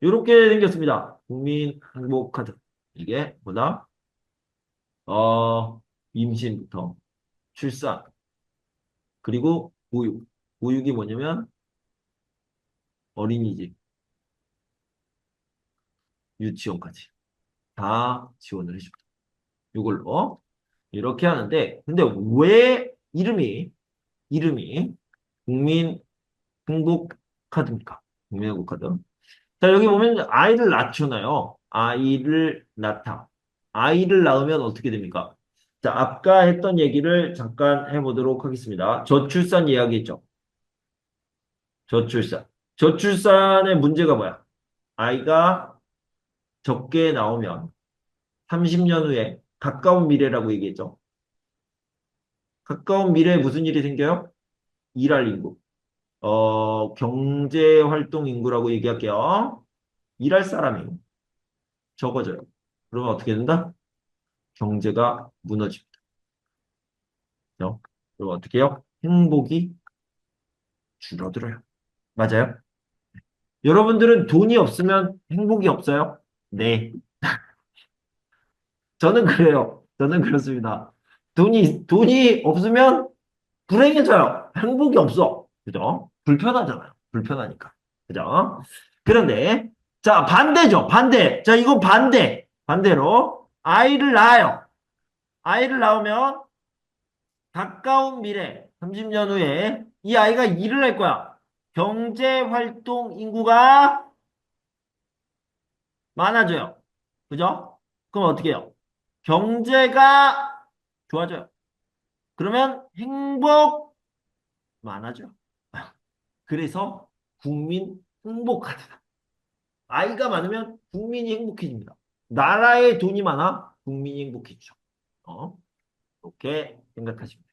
이렇게 생겼습니다. 국민 행복 카드. 이게 뭐다? 어, 임신부터 출산, 그리고 보육. 보육이 뭐냐면 어린이집, 유치원까지 다 지원을 해줍니다. 이걸로 이렇게 하는데 근데 왜 이름이 이름이 국민 행복 카드입니까? 국민 행복 카드. 자 여기 보면 아이를 낳잖아요. 아이를 낳다. 아이를 낳으면 어떻게 됩니까? 자 아까 했던 얘기를 잠깐 해보도록 하겠습니다. 저출산 이야기했죠. 저출산. 저출산의 문제가 뭐야? 아이가 적게 나오면 30년 후에 가까운 미래라고 얘기했죠. 가까운 미래에 무슨 일이 생겨요? 일할 인구. 어, 경제 활동 인구라고 얘기할게요. 일할 사람이 적어져요. 그러면 어떻게 된다? 경제가 무너집니다. 그럼 어떻게 해요? 행복이 줄어들어요. 맞아요? 여러분들은 돈이 없으면 행복이 없어요? 네. 저는 그래요. 저는 그렇습니다. 돈이, 돈이 없으면 불행해져요. 행복이 없어. 그죠? 불편하잖아요. 불편하니까. 그죠? 그런데, 자, 반대죠. 반대. 자, 이거 반대. 반대로, 아이를 낳아요. 아이를 낳으면, 가까운 미래, 30년 후에, 이 아이가 일을 할 거야. 경제활동 인구가 많아져요. 그죠? 그럼 어떻게 해요? 경제가 좋아져요. 그러면 행복 많아져요. 그래서 국민 행복하다. 아이가 많으면 국민이 행복해집니다. 나라에 돈이 많아 국민이 행복해지죠. 어? 이렇게 돼요.